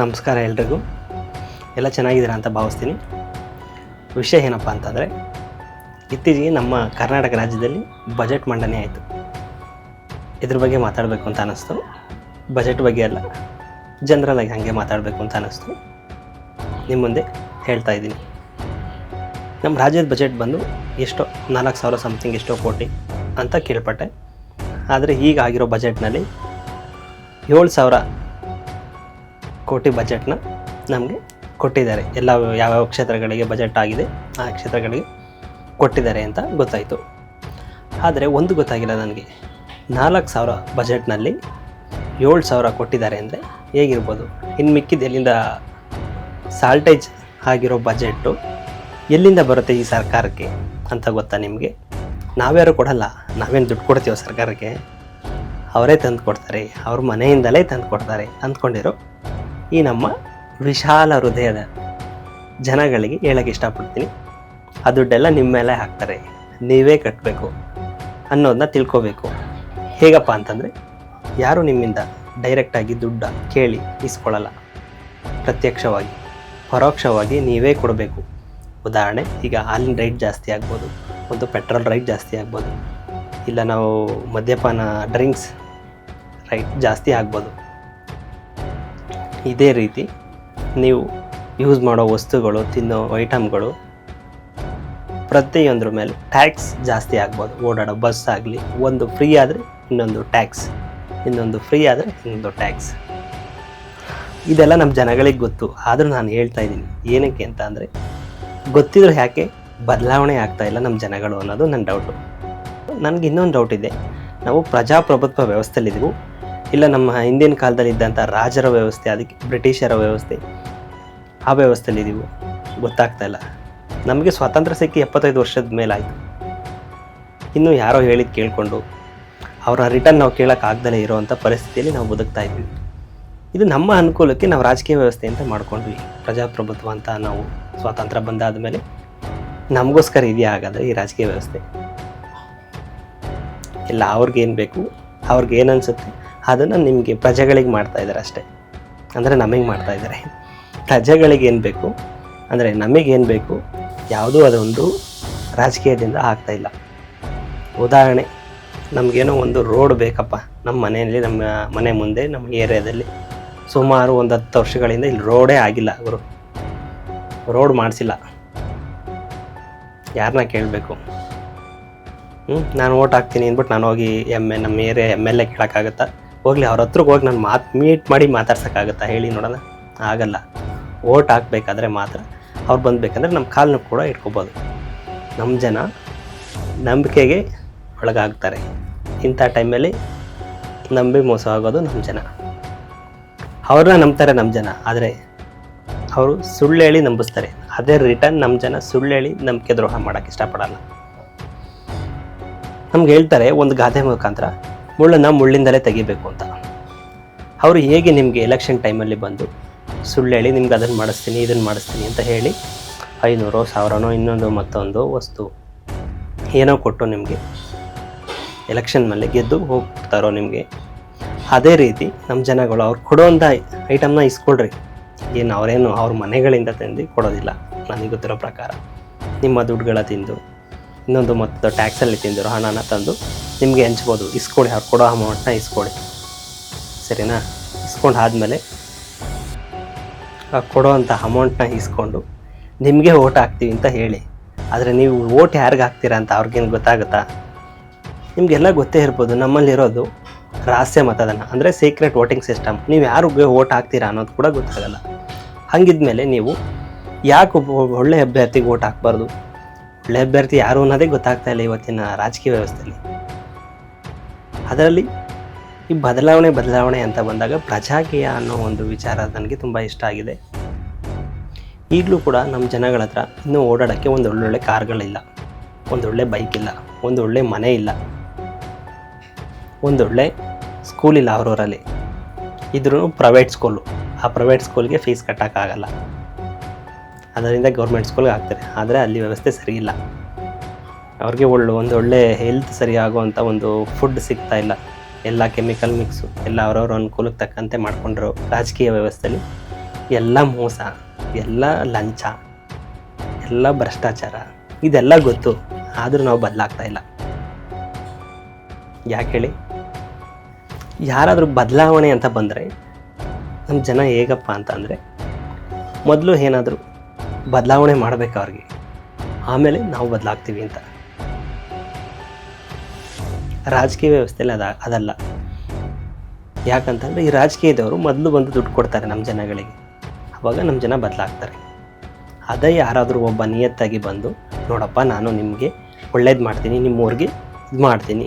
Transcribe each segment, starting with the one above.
ನಮಸ್ಕಾರ ಎಲ್ರಿಗೂ. ಎಲ್ಲ ಚೆನ್ನಾಗಿದ್ದೀರಾ ಅಂತ ಭಾವಿಸ್ತೀನಿ. ವಿಷಯ ಏನಪ್ಪ ಅಂತಂದರೆ, ಇತ್ತೀಚೆಗೆ ನಮ್ಮ ಕರ್ನಾಟಕ ರಾಜ್ಯದಲ್ಲಿ ಬಜೆಟ್ ಮಂಡನೆ ಆಯಿತು. ಇದ್ರ ಬಗ್ಗೆ ಮಾತಾಡಬೇಕು ಅಂತ ಅನ್ನಿಸ್ತು ಬಜೆಟ್ ಬಗ್ಗೆ ಅಲ್ಲ, ಜನರಲ್ ಆಗಿ ಹಾಗೆ ಮಾತಾಡಬೇಕು ಅಂತ ಅನ್ನಿಸ್ತು ನಿಮ್ಮ ಮುಂದೆ ಹೇಳ್ತಾ ಇದ್ದೀನಿ. ನಮ್ಮ ರಾಜ್ಯದ ಬಜೆಟ್ ಬಂದು ಎಷ್ಟೋ, ನಾಲ್ಕು ಸಾವಿರ ಸಮಥಿಂಗ್ ಎಷ್ಟೋ ಕೋಟಿ ಅಂತ ಕೇಳ್ಪಟ್ಟೆ. ಆದರೆ ಈಗ ಆಗಿರೋ ಬಜೆಟ್ನಲ್ಲಿ ಏಳು ಸಾವಿರ ಕೋಟಿ ಬಜೆಟ್ನ ನಮಗೆ ಕೊಟ್ಟಿದ್ದಾರೆ. ಎಲ್ಲ ಯಾವ್ಯಾವ ಕ್ಷೇತ್ರಗಳಿಗೆ ಬಜೆಟ್ ಆಗಿದೆ, ಆ ಕ್ಷೇತ್ರಗಳಿಗೆ ಕೊಟ್ಟಿದ್ದಾರೆ ಅಂತ ಗೊತ್ತಾಯಿತು. ಆದರೆ ಒಂದು ಗೊತ್ತಾಗಿಲ್ಲ ನನಗೆ. ನಾಲ್ಕು ಸಾವಿರ ಬಜೆಟ್ನಲ್ಲಿ ಏಳು ಸಾವಿರ ಕೊಟ್ಟಿದ್ದಾರೆ ಅಂದರೆ ಹೇಗಿರ್ಬೋದು? ಇನ್ನು ಮಿಕ್ಕಿದ ಎಲ್ಲಿಂದ ಸಾಲ್ಟೇಜ್ ಆಗಿರೋ ಬಜೆಟ್ಟು ಎಲ್ಲಿಂದ ಬರುತ್ತೆ ಈ ಸರ್ಕಾರಕ್ಕೆ ಅಂತ ಗೊತ್ತಾ ನಿಮಗೆ? ನಾವ್ಯಾರು ಕೊಡಲ್ಲ, ನಾವೇನು ದುಡ್ಡು ಕೊಡ್ತೀವೋ ಸರ್ಕಾರಕ್ಕೆ? ಅವರೇ ತಂದು ಕೊಡ್ತಾರೆ, ಅವ್ರ ಮನೆಯಿಂದಲೇ ತಂದು ಕೊಡ್ತಾರೆ ಅಂದ್ಕೊಂಡಿರೋ ಈ ನಮ್ಮ ವಿಶಾಲ ಹೃದಯದ ಜನಗಳಿಗೆ ಹೇಳಕ್ಕೆ ಇಷ್ಟಪಡ್ತೀನಿ. ಆ ದುಡ್ಡೆಲ್ಲ ನಿಮ್ಮ ಮೇಲೆ ಹಾಕ್ತಾರೆ. ನೀವೇ ಕಟ್ಟಬೇಕು ಅನ್ನೋದನ್ನ ತಿಳ್ಕೊಬೇಕು. ಹೇಗಪ್ಪ ಅಂತಂದರೆ, ಯಾರು ನಿಮ್ಮಿಂದ ಡೈರೆಕ್ಟಾಗಿ ದುಡ್ಡ ಕೇಳಿ ಇಸ್ಕೊಳ್ಳಲ್ಲ. ಪ್ರತ್ಯಕ್ಷವಾಗಿ, ಪರೋಕ್ಷವಾಗಿ ನೀವೇ ಕೊಡಬೇಕು. ಉದಾಹರಣೆ, ಈಗ ಹಾಲಿನ ರೈಟ್ ಜಾಸ್ತಿ ಆಗ್ಬೋದು, ಒಂದು ಪೆಟ್ರೋಲ್ ರೈಟ್ ಜಾಸ್ತಿ ಆಗ್ಬೋದು, ಇಲ್ಲ ನಾವು ಮದ್ಯಪಾನ ಡ್ರಿಂಕ್ಸ್ ರೈಟ್ ಜಾಸ್ತಿ ಆಗ್ಬೋದು. ಇದೇ ರೀತಿ ನೀವು ಯೂಸ್ ಮಾಡೋ ವಸ್ತುಗಳು, ತಿನ್ನೋ ಐಟಮ್ಗಳು ಪ್ರತಿಯೊಂದ್ರ ಮೇಲೆ ಟ್ಯಾಕ್ಸ್ ಜಾಸ್ತಿ ಆಗ್ಬೋದು. ಓಡಾಡೋ ಬಸ್ ಆಗಲಿ, ಒಂದು ಫ್ರೀ ಆದರೆ ಇನ್ನೊಂದು ಟ್ಯಾಕ್ಸ್ ಇನ್ನೊಂದು ಫ್ರೀ ಆದರೆ ಇನ್ನೊಂದು ಟ್ಯಾಕ್ಸ್ ಇದೆಲ್ಲ ನಮ್ಮ ಜನಗಳಿಗೆ ಗೊತ್ತು. ಆದರೂ ನಾನು ಹೇಳ್ತಾ ಇದ್ದೀನಿ, ಏನಕ್ಕೆ ಅಂತ ಅಂದರೆ ಗೊತ್ತಿದ್ರು ಯಾಕೆ ಬದಲಾವಣೆ ಆಗ್ತಾ ಇಲ್ಲ ನಮ್ಮ ಜನಗಳು ಅನ್ನೋದು ನನ್ನ ಡೌಟು ನನಗೆ ಇನ್ನೊಂದು ಡೌಟ್ ಇದೆ. ನಾವು ಪ್ರಜಾಪ್ರಭುತ್ವ ವ್ಯವಸ್ಥೆಯಲ್ಲಿದ್ದೀವಿ. ಇಲ್ಲ, ನಮ್ಮ ಹಿಂದಿನ ಕಾಲದಲ್ಲಿ ಇದ್ದಂಥ ರಾಜರ ವ್ಯವಸ್ಥೆ, ಅದಕ್ಕೆ ಬ್ರಿಟಿಷರ ವ್ಯವಸ್ಥೆ, ಆ ವ್ಯವಸ್ಥೆಯಲ್ಲಿದ್ದೀವಿ ಗೊತ್ತಾಗ್ತಾ ಇಲ್ಲ. ನಮಗೆ ಸ್ವಾತಂತ್ರ್ಯ ಸಿಕ್ಕಿ ಎಪ್ಪತ್ತೈದು ವರ್ಷದ ಮೇಲಾಯಿತು. ಇನ್ನು ಯಾರೋ ಹೇಳಿದ್ದು ಕೇಳಿಕೊಂಡು ಅವರ ರಿಟರ್ನ್ ನಾವು ಕೇಳೋಕ್ಕಾಗ್ದಲೇ ಇರೋವಂಥ ಪರಿಸ್ಥಿತಿಯಲ್ಲಿ ನಾವು ಬದುಕ್ತಾ ಇದ್ದೀವಿ. ಇದು ನಮ್ಮ ಅನುಕೂಲಕ್ಕೆ ನಾವು ರಾಜಕೀಯ ವ್ಯವಸ್ಥೆ ಅಂತ ಮಾಡ್ಕೊಂಡ್ವಿ. ಪ್ರಜಾಪ್ರಭುತ್ವ ಅಂತ ನಾವು ಸ್ವಾತಂತ್ರ್ಯ ಬಂದಾದ ಮೇಲೆ ನಮಗೋಸ್ಕರ ಇದೆಯಾ ಹಾಗಾದರೆ ಈ ರಾಜಕೀಯ ವ್ಯವಸ್ಥೆ? ಇಲ್ಲ ಅವ್ರಿಗೇನು ಬೇಕು? ಅವ್ರಿಗೇನು ಅನಿಸುತ್ತೆ? ಅದನ್ನು ನಿಮಗೆ ಪ್ರಜೆಗಳಿಗೆ ಮಾಡ್ತಾ ಇದ್ದಾರೆ ಅಷ್ಟೇ. ಅಂದರೆ ನಮಗೆ ಮಾಡ್ತಾ ಇದ್ದಾರೆ ಪ್ರಜೆಗಳಿಗೆ ಏನು ಬೇಕು? ಅಂದರೆ ನಮಗೇನು ಬೇಕು? ಯಾವುದೂ ಅದೊಂದು ರಾಜಕೀಯದಿಂದ ಆಗ್ತಾ ಇಲ್ಲ. ಉದಾಹರಣೆ, ನಮಗೇನೋ ಒಂದು ರೋಡ್ ಬೇಕಪ್ಪ. ನಮ್ಮ ಮನೆಯಲ್ಲಿ, ನಮ್ಮ ಮನೆ ಮುಂದೆ, ನಮ್ಮ ಏರಿಯಾದಲ್ಲಿ ಸುಮಾರು ಒಂದು ಹತ್ತು ವರ್ಷಗಳಿಂದ ಇಲ್ಲಿ ರೋಡೇ ಆಗಿಲ್ಲ ಅವರು ರೋಡ್ ಮಾಡಿಸಿಲ್ಲ. ಯಾರನ್ನ ಕೇಳಬೇಕು? ಹ್ಞೂ ನಾನು ಓಟ್ ಹಾಕ್ತೀನಿ ಅಂದ್ಬಿಟ್ಟು ನಾನು ಹೋಗಿ ಎಂ ಎ, ನಮ್ಮ ಏರಿಯಾ ಎಂ ಎಲ್ ಎ ಕೇಳೋಕ್ಕಾಗತ್ತಾ? ಹೋಗ್ಲಿ, ಅವ್ರ ಹತ್ರಕ್ಕೆ ಹೋಗಿ ನಾನು ಮಾತು ಮೀಟ್ ಮಾಡಿ ಮಾತಾಡ್ಸೋಕ್ಕಾಗತ್ತಾ ಹೇಳಿ ನೋಡೋಣ. ಆಗಲ್ಲ. ಓಟ್ ಹಾಕ್ಬೇಕಾದ್ರೆ ಮಾತ್ರ ಅವ್ರು ಬಂದಬೇಕಂದ್ರೆ ನಮ್ಮ ಕಾಲನ್ನು ಕೂಡ ಇಟ್ಕೋಬೋದು. ನಮ್ಮ ಜನ ನಂಬಿಕೆಗೆ ಒಳಗಾಗ್ತಾರೆ. ಇಂಥ ಟೈಮಲ್ಲಿ ನಂಬಿ ಮೋಸ ಆಗೋದು ನಮ್ಮ ಜನ. ಅವ್ರನ್ನ ನಂಬ್ತಾರೆ ನಮ್ಮ ಜನ, ಆದರೆ ಅವರು ಸುಳ್ಳು ಹೇಳಿ ನಂಬಿಸ್ತಾರೆ. ಅದೇ ರಿಟರ್ನ್ ನಮ್ಮ ಜನ ಸುಳ್ಳು ಹೇಳಿ ನಂಬಿಕೆ ದ್ರೋಹ ಮಾಡೋಕ್ಕೆ ಇಷ್ಟಪಡಲ್ಲ. ನಮ್ಗೆ ಹೇಳ್ತಾರೆ ಒಂದು ಗಾದೆ ಮುಖಾಂತರ ಮುಳ್ಳನ್ನು ಮುಳ್ಳಿಂದಲೇ ತೆಗಿಬೇಕು ಅಂತ. ಅವರು ಹೇಗೆ ನಿಮಗೆ ಎಲೆಕ್ಷನ್ ಟೈಮಲ್ಲಿ ಬಂದು ಸುಳ್ಳು ಹೇಳಿ ನಿಮ್ಗೆ ಅದನ್ನು ಮಾಡಿಸ್ತೀನಿ ಇದನ್ನು ಮಾಡಿಸ್ತೀನಿ ಅಂತ ಹೇಳಿ ಐನೂರು, ಸಾವಿರನೋ ಇನ್ನೊಂದು ಮತ್ತೊಂದು ವಸ್ತು ಏನೋ ಕೊಟ್ಟು ನಿಮಗೆ ಎಲೆಕ್ಷನ್ ಮೇಲೆ ಗೆದ್ದು ಹೋಗ್ತಾರೋ ನಿಮಗೆ. ಅದೇ ರೀತಿ ನಮ್ಮ ಜನಗಳು ಅವ್ರು ಕೊಡೋವಂಥ ಐಟಮ್ನ ಇಸ್ಕೊಳ್ರಿ. ಏನು ಅವರೇನು ಅವ್ರ ಮನೆಗಳಿಂದ ತಂದು ಕೊಡೋದಿಲ್ಲ, ನನಗೆ ಗೊತ್ತಿರೋ ಪ್ರಕಾರ. ನಿಮ್ಮ ದುಡ್ಡುಗಳ ತಿಂದು ಇನ್ನೊಂದು ಮತ್ತು ಟ್ಯಾಕ್ಸಲ್ಲಿ ತಿಂದಿರೋ ಹಣನ ತಂದು ನಿಮಗೆ ಹಂಚ್ಬೋದು. ಇಸ್ಕೊಡಿ, ಅವ್ರು ಕೊಡೋ ಅಮೌಂಟ್ನ ಇಸ್ಕೊಡಿ. ಸರಿನಾ? ಇಸ್ಕೊಂಡು ಆದಮೇಲೆ ಕೊಡೋ ಅಂಥ ಅಮೌಂಟ್ನ ಇಸ್ಕೊಂಡು ನಿಮಗೆ ಓಟ್ ಹಾಕ್ತೀವಿ ಅಂತ ಹೇಳಿ. ಆದರೆ ನೀವು ಓಟ್ ಯಾರಿಗೆ ಹಾಕ್ತೀರಾ ಅಂತ ಅವ್ರಿಗೇನು ಗೊತ್ತಾಗುತ್ತಾ? ನಿಮಗೆಲ್ಲ ಗೊತ್ತೇ ಇರ್ಬೋದು, ನಮ್ಮಲ್ಲಿರೋದು ರಹಸ್ಯ ಮತದಾನ ಅಂದರೆ ಸೀಕ್ರೆಟ್ ವೋಟಿಂಗ್ ಸಿಸ್ಟಮ್ ನೀವು ಯಾರಿಗೆ ಓಟ್ ಹಾಕ್ತೀರಾ ಅನ್ನೋದು ಕೂಡ ಗೊತ್ತಾಗಲ್ಲ. ಹಾಗಿದ್ಮೇಲೆ ನೀವು ಯಾಕೆ ಒಬ್ಬ ಒಳ್ಳೆ ಅಭ್ಯರ್ಥಿಗೆ ಓಟ್ ಹಾಕ್ಬಾರ್ದು? ಒಳ್ಳೆ ಅಭ್ಯರ್ಥಿ ಯಾರು ಅನ್ನೋದೇ ಗೊತ್ತಾಗ್ತಾ ಇಲ್ಲ ಇವತ್ತಿನ ರಾಜಕೀಯ ವ್ಯವಸ್ಥೆಯಲ್ಲಿ. ಅದರಲ್ಲಿ ಈ ಬದಲಾವಣೆ ಬದಲಾವಣೆ ಅಂತ ಬಂದಾಗ ಪ್ರಜಾಕೀಯ ಅನ್ನೋ ಒಂದು ವಿಚಾರ ನನಗೆ ತುಂಬ ಇಷ್ಟ ಆಗಿದೆ. ಈಗಲೂ ಕೂಡ ನಮ್ಮ ಜನಗಳ ಹತ್ರ ಇನ್ನೂ ಓಡಾಡೋಕ್ಕೆ ಒಂದು ಒಳ್ಳೊಳ್ಳೆ ಕಾರ್ಗಳಿಲ್ಲ. ಒಂದೊಳ್ಳೆ ಬೈಕ್ ಇಲ್ಲ ಒಂದೊಳ್ಳೆ ಮನೆ ಇಲ್ಲ. ಒಂದೊಳ್ಳೆ ಸ್ಕೂಲ್ ಇಲ್ಲ ಅವರವರಲ್ಲಿ ಇದ್ರೂ ಪ್ರೈವೇಟ್ ಸ್ಕೂಲು ಆ ಪ್ರೈವೇಟ್ ಸ್ಕೂಲ್ಗೆ ಫೀಸ್ ಕಟ್ಟೋಕ್ಕಾಗಲ್ಲ ಅದರಿಂದ ಗೌರ್ಮೆಂಟ್ ಸ್ಕೂಲ್ಗೆ ಹಾಕ್ತಾರೆ. ಆದರೆ ಅಲ್ಲಿ ವ್ಯವಸ್ಥೆ ಸರಿ ಇಲ್ಲ. ಅವ್ರಿಗೆ ಒಳ್ಳೆ, ಒಂದು ಒಳ್ಳೆ ಹೆಲ್ತ್ ಸರಿ ಆಗುವಂಥ ಒಂದು ಫುಡ್ ಸಿಗ್ತಾ ಇಲ್ಲ. ಎಲ್ಲ ಕೆಮಿಕಲ್ ಮಿಕ್ಸು ಎಲ್ಲ ಅವ್ರವ್ರ ಅನುಕೂಲಕ್ಕೆ ತಕ್ಕಂತೆ ಮಾಡಿಕೊಂಡ್ರು ರಾಜಕೀಯ ವ್ಯವಸ್ಥೆಯಲ್ಲಿ ಎಲ್ಲ ಮೋಸ, ಎಲ್ಲ ಲಂಚ, ಎಲ್ಲ ಭ್ರಷ್ಟಾಚಾರ, ಇದೆಲ್ಲ ಗೊತ್ತು. ಆದರೂ ನಾವು ಬದಲಾಗ್ತಾ ಇಲ್ಲ. ಯಾಕೆ ಹೇಳಿ? ಯಾರಾದರೂ ಬದಲಾವಣೆ ಅಂತ ಬಂದರೆ ನಮ್ಮ ಜನ ಹೇಗಪ್ಪ ಅಂತಂದರೆ, ಮೊದಲು ಏನಾದರೂ ಬದಲಾವಣೆ ಮಾಡಬೇಕು ಅವ್ರಿಗೆ. ಆಮೇಲೆ ನಾವು ಬದಲಾಗ್ತೀವಿ ಅಂತ. ರಾಜಕೀಯ ವ್ಯವಸ್ಥೆಯಲ್ಲಿ ಅದ, ಅದಲ್ಲ. ಯಾಕಂತಂದರೆ ಈ ರಾಜಕೀಯದವರು ಮೊದಲು ಬಂದು ದುಡ್ಡು ಕೊಡ್ತಾರೆ ನಮ್ಮ ಜನಗಳಿಗೆ. ಅವಾಗ ನಮ್ಮ ಜನ ಬದಲಾಗ್ತಾರೆ. ಅದೇ ಯಾರಾದರೂ ಒಬ್ಬ ನಿಯತ್ತಾಗಿ ಬಂದು, ನೋಡಪ್ಪ ನಾನು ನಿಮಗೆ ಒಳ್ಳೇದು ಮಾಡ್ತೀನಿ ನಿಮ್ಮ ಊರಿಗೆ ಇದು ಮಾಡ್ತೀನಿ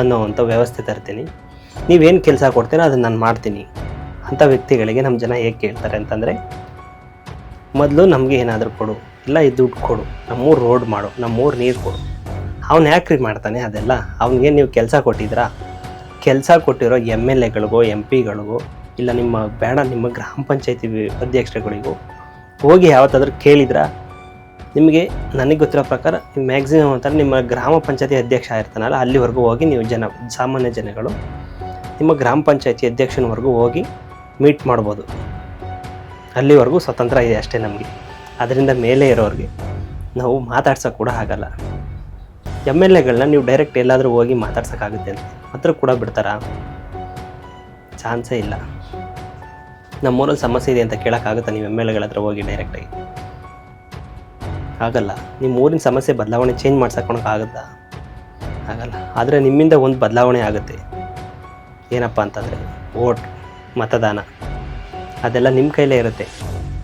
ಅನ್ನೋವಂಥ ವ್ಯವಸ್ಥೆ ತರ್ತೀನಿ. ನೀವೇನು ಕೆಲಸ ಕೊಡ್ತೀರೋ ಅದನ್ನು ನಾನು ಮಾಡ್ತೀನಿ ಅಂಥ ವ್ಯಕ್ತಿಗಳಿಗೆ ನಮ್ಮ ಜನ ಹೇಗೆ ಕೇಳ್ತಾರೆ ಅಂತಂದರೆ ಮೊದಲು ನಮಗೆ ಏನಾದರೂ ಕೊಡು, ಇಲ್ಲ ಈ ದುಡ್ಡು ಕೊಡು, ನಮ್ಮೂರು ರೋಡ್ ಮಾಡು, ನಮ್ಮೂರು ನೀರು ಕೊಡು. ಅವ್ನು ಯಾಕ್ರಿ ಮಾಡ್ತಾನೆ ಅದೆಲ್ಲ? ಅವನಿಗೆ ನೀವು ಕೆಲಸ ಕೊಟ್ಟಿದ್ರಾ ಕೆಲಸ ಕೊಟ್ಟಿರೋ ಎಂ ಎಲ್ ಎಗಳಿಗೋ ಎಂ ಪಿಗಳಿಗೋ, ಇಲ್ಲ ನಿಮ್ಮ ಬೇಡ, ನಿಮ್ಮ ಗ್ರಾಮ ಪಂಚಾಯತಿ ಅಧ್ಯಕ್ಷರುಗಳಿಗೂ, ಹೋಗಿ ಯಾವತ್ತಾದ್ರೂ ಕೇಳಿದ್ರಾ ನಿಮಗೆ, ನನಗೆ ಗೊತ್ತಿರೋ ಪ್ರಕಾರ ಮ್ಯಾಕ್ಸಿಮಮ್ ಅಂತಾರೆ ನಿಮ್ಮ ಗ್ರಾಮ ಪಂಚಾಯತಿ ಅಧ್ಯಕ್ಷ ಇರ್ತಾನಲ್ಲ ಅಲ್ಲಿವರೆಗೂ ಹೋಗಿ ನೀವು ಜನ, ಸಾಮಾನ್ಯ ಜನಗಳು, ನಿಮ್ಮ ಗ್ರಾಮ ಪಂಚಾಯತಿ ಅಧ್ಯಕ್ಷನವರೆಗೂ ಹೋಗಿ ಮೀಟ್ ಮಾಡ್ಬೋದು. ಅಲ್ಲಿವರೆಗೂ ಸ್ವತಂತ್ರ ಇದೆ ಅಷ್ಟೇ ನಮಗೆ. ಅದರಿಂದ ಮೇಲೆ ಇರೋರಿಗೆ ನಾವು ಮಾತಾಡ್ಸೋಕೆ ಕೂಡ ಆಗಲ್ಲ. ಎಂ ಎಲ್ ಎಗಳನ್ನ ನೀವು ಡೈರೆಕ್ಟ್ ಎಲ್ಲಾದರೂ ಹೋಗಿ ಮಾತಾಡ್ಸೋಕ್ಕಾಗುತ್ತೆ ಅಂತ. ಹತ್ರ ಕೂಡ ಬಿಡ್ತಾರಾ? ಚಾನ್ಸೇ ಇಲ್ಲ. ನಮ್ಮೂರಲ್ಲಿ ಸಮಸ್ಯೆ ಇದೆ ಅಂತ ಕೇಳೋಕ್ಕಾಗುತ್ತಾ ನೀವು ಎಂ ಎಲ್ ಎಗಳ ಹತ್ರ ಹೋಗಿ ಡೈರೆಕ್ಟಾಗಿ ಆಗಲ್ಲ. ನಿಮ್ಮ ಊರಿನ ಸಮಸ್ಯೆ ಬದಲಾವಣೆ ಚೇಂಜ್ ಮಾಡ್ಸಕ್ಕೊಳಕ್ಕಾಗುತ್ತಾ ಆಗಲ್ಲ. ಆದರೆ ನಿಮ್ಮಿಂದ ಒಂದು ಬದಲಾವಣೆ ಆಗುತ್ತೆ. ಏನಪ್ಪ ಅಂತಂದರೆ ಓಟ್ ಮತದಾನ. ಅದೆಲ್ಲ ನಿಮ್ಮ ಕೈಲೇ ಇರುತ್ತೆ.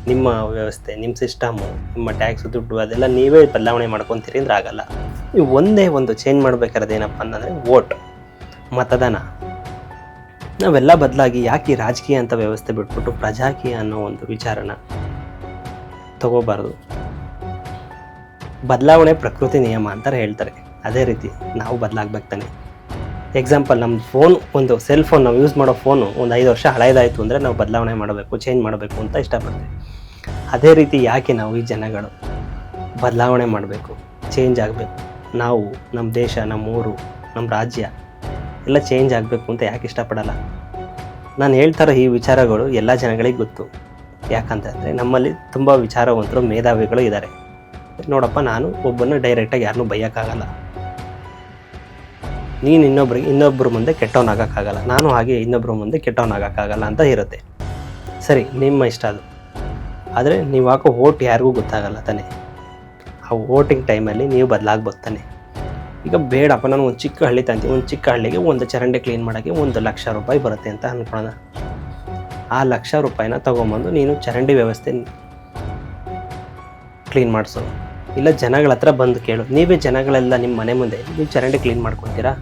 ನಿಮ್ಮ ವ್ಯವಸ್ಥೆ, ನಿಮ್ಮ ಸಿಸ್ಟಮು ನಿಮ್ಮ ಟ್ಯಾಕ್ಸ್ ದುಡ್ಡು ಅದೆಲ್ಲ ನೀವೇ ಬದಲಾವಣೆ ಮಾಡ್ಕೊತೀರಿ ಅಂದ್ರೆ ಆಗಲ್ಲ. ನೀವು ಒಂದೇ ಒಂದು ಚೇಂಜ್ ಮಾಡಬೇಕಾದ್ರೆ ಏನಪ್ಪ ಅಂತಂದರೆ ವೋಟ್ ಮತದಾನ. ನಾವೆಲ್ಲ ಬದಲಾಗಿ ಯಾಕೆ ರಾಜಕೀಯ ಅಂತ ವ್ಯವಸ್ಥೆ ಬಿಟ್ಬಿಟ್ಟು ಪ್ರಜಾಕೀಯ ಅನ್ನೋ ಒಂದು ವಿಚಾರನ ತಗೋಬಾರ್ದು. ಬದಲಾವಣೆ ಪ್ರಕೃತಿ ನಿಯಮ ಅಂತಾರೆ ಹೇಳ್ತಾರೆ. ಅದೇ ರೀತಿ ನಾವು ಬದಲಾಗ್ಬೇಕು ತಾನೆ. ಎಕ್ಸಾಂಪಲ್ ನಮ್ಮ ಫೋನ್ ಒಂದು ಸೆಲ್ ಫೋನ್ ನಾವು ಯೂಸ್ ಮಾಡೋ ಫೋನು ಒಂದು ಐದು ವರ್ಷ ಹಳೆಯದಾಯಿತು ಅಂದರೆ ನಾವು ಬದಲಾವಣೆ ಮಾಡಬೇಕು ಚೇಂಜ್ ಮಾಡಬೇಕು ಅಂತ ಇಷ್ಟಪಡ್ತೀವಿ ಅದೇ ರೀತಿ ಯಾಕೆ ನಾವು ಈ ಜನಗಳು ಬದಲಾವಣೆ ಮಾಡಬೇಕು ಚೇಂಜ್ ಆಗಬೇಕು? ನಾವು ನಮ್ಮ ದೇಶ ನಮ್ಮ ಊರು ನಮ್ಮ ರಾಜ್ಯ ಎಲ್ಲ ಚೇಂಜ್ ಆಗಬೇಕು ಅಂತ ಯಾಕೆ ಇಷ್ಟಪಡಲ್ಲ? ನಾನು ಹೇಳ್ತಾರೋ ಈ ವಿಚಾರಗಳು ಎಲ್ಲ ಜನಗಳಿಗೆ ಗೊತ್ತು. ಯಾಕಂತಂದರೆ ನಮ್ಮಲ್ಲಿ ತುಂಬ ವಿಚಾರವಂತರು, ಮೇಧಾವಿಗಳು ಇದ್ದಾರೆ. ನೋಡಪ್ಪ, ನಾನು ಒಬ್ಬನ ಡೈರೆಕ್ಟಾಗಿ ಯಾರನ್ನೂ ಬೈಯೋಕ್ಕಾಗಲ್ಲ. ನೀನು ಇನ್ನೊಬ್ರಿಗೆ ಇನ್ನೊಬ್ಬರ ಮುಂದೆ ಕೆಟ್ಟವನಾಗೋಕ್ಕಾಗಲ್ಲ ನಾನು ಹಾಗೆ ಇನ್ನೊಬ್ಬರ ಮುಂದೆ ಕೆಟ್ಟವನಾಗೋಕ್ಕಾಗಲ್ಲ ಅಂತ ಇರುತ್ತೆ. ಸರಿ, ನಿಮ್ಮ ಇಷ್ಟ ಅದು. ಆದರೆ ನೀವು ಹಾಕೋ ಓಟ್ ಯಾರಿಗೂ ಗೊತ್ತಾಗಲ್ಲ ತಾನೆ. ಆ ವೋಟಿಂಗ್ ಟೈಮಲ್ಲಿ ನೀವು ಬದಲಾಗ್ಬೋದು ತಾನೆ. ಈಗ ಬೇಡಪ್ಪ, ನಾನು ಒಂದು ಚಿಕ್ಕ ಹಳ್ಳಿ ತಂತೀನಿ. ಒಂದು ಚಿಕ್ಕ ಹಳ್ಳಿಗೆ ಒಂದು ಚರಂಡಿ ಕ್ಲೀನ್ ಮಾಡೋಕ್ಕೆ ಒಂದು ಲಕ್ಷ ರೂಪಾಯಿ ಬರುತ್ತೆ ಅಂತ ಅಂದ್ಕೊಳ್ಳೋಣ ಆ ಲಕ್ಷ ರೂಪಾಯಿನ ತೊಗೊಂಬಂದು ನೀನು ಚರಂಡಿ ವ್ಯವಸ್ಥೆ ಕ್ಲೀನ್ ಮಾಡಿಸು. ಇಲ್ಲ ಜನಗಳ ಹತ್ರ ಬಂದು ಕೇಳು. ನೀವೇ ಜನಗಳೆಲ್ಲ ನಿಮ್ಮ ಮನೆ ಮುಂದೆ ನೀವು ಚರಂಡಿ ಕ್ಲೀನ್ ಮಾಡ್ಕೊತೀರಾ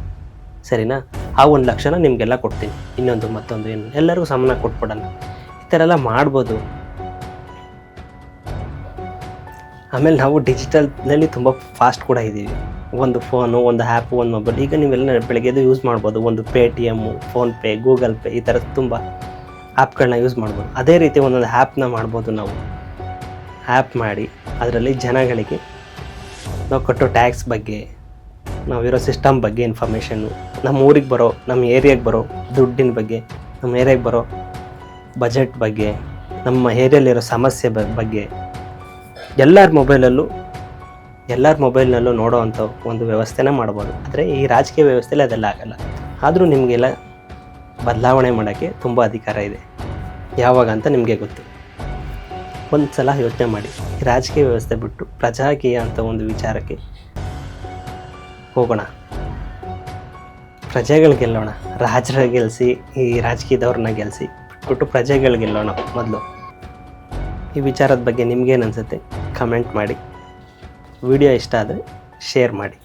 ಸರಿನಾ? ಆ ಒಂದು ಲಕ್ಷನ ನಿಮಗೆಲ್ಲ ಕೊಡ್ತೀನಿ. ಇನ್ನೊಂದು, ಮತ್ತೊಂದು, ಏನು? ಎಲ್ಲರಿಗೂ ಸಮಾನ ಕೊಟ್ಬಿಡೋಣ. ಈ ಥರ ಎಲ್ಲ ಮಾಡ್ಬೋದು. ಆಮೇಲೆ ನಾವು ಡಿಜಿಟಲ್ನಲ್ಲಿ ತುಂಬ ಫಾಸ್ಟ್ ಕೂಡ ಇದ್ದೀವಿ ಒಂದು ಫೋನು ಒಂದು ಆ್ಯಪು ಒಂದು ಮೊಬೈಲ್ ಈಗ ನೀವೆಲ್ಲ ಬೆಳಗ್ಗೆದು ಯೂಸ್ ಮಾಡ್ಬೋದು. ಒಂದು Paytm PhonePe Google Pay ಈ ಥರದ್ದು ತುಂಬ ಆ್ಯಪ್ಗಳನ್ನ ಯೂಸ್ ಮಾಡ್ಬೋದು. ಅದೇ ರೀತಿ ಒಂದೊಂದು ಆ್ಯಪ್ನ ಮಾಡ್ಬೋದು ನಾವು. ಆ್ಯಪ್ ಮಾಡಿ. ಅದರಲ್ಲಿ ಜನಗಳಿಗೆ ನಾವು ಕಟ್ಟೋ ಟ್ಯಾಕ್ಸ್ ಬಗ್ಗೆ, ನಾವಿರೋ ಸಿಸ್ಟಮ್ ಬಗ್ಗೆ ಇನ್ಫಾರ್ಮೇಷನ್ನು ನಮ್ಮ ಊರಿಗೆ ಬರೋ, ನಮ್ಮ ಏರಿಯಾಗೆ ಬರೋ ದುಡ್ಡಿನ ಬಗ್ಗೆ, ನಮ್ಮ ಏರಿಯಾಗೆ ಬರೋ ಬಜೆಟ್ ಬಗ್ಗೆ, ನಮ್ಮ ಏರಿಯಲ್ಲಿರೋ ಸಮಸ್ಯೆ ಬಗ್ಗೆ ಎಲ್ಲರ ಮೊಬೈಲಲ್ಲೂ ಎಲ್ಲರ ಮೊಬೈಲ್ನಲ್ಲೂ ನೋಡೋ ಅಂಥ ಒಂದು ವ್ಯವಸ್ಥೆನ ಮಾಡ್ಬೋದು. ಆದರೆ ಈ ರಾಜಕೀಯ ವ್ಯವಸ್ಥೆಯಲ್ಲಿ ಅದೆಲ್ಲ ಆಗಲ್ಲ. ಆದರೂ ನಿಮಗೆಲ್ಲ ಬದಲಾವಣೆ ಮಾಡೋಕ್ಕೆ ತುಂಬ ಅಧಿಕಾರ ಇದೆ. ಯಾವಾಗ ಅಂತ ನಿಮಗೆ ಗೊತ್ತು. ಒಂದು ಸಲ ಯೋಚನೆ ಮಾಡಿ. ರಾಜಕೀಯ ವ್ಯವಸ್ಥೆ ಬಿಟ್ಟು ಪ್ರಜಾಕೀಯ ಅಂತ ಒಂದು ವಿಚಾರಕ್ಕೆ ಹೋಗೋಣ. ಪ್ರಜೆಗಳು ಗೆಲ್ಲೋಣ. ರಾಜರ ಗೆಲ್ಲಿಸಿ ಈ ರಾಜಕೀಯದವ್ರನ್ನ ಗೆಲ್ಲಿಸಿ ಬಿಟ್ಬಿಟ್ಟು ಪ್ರಜೆಗಳು ಗೆಲ್ಲೋಣ ಮೊದಲು. ಈ ವಿಚಾರದ ಬಗ್ಗೆ ನಿಮಗೇನು ಅನಿಸುತ್ತೆ? ಕಮೆಂಟ್ ಮಾಡಿ. ವಿಡಿಯೋ ಇಷ್ಟ ಆದರೆ ಶೇರ್ ಮಾಡಿ.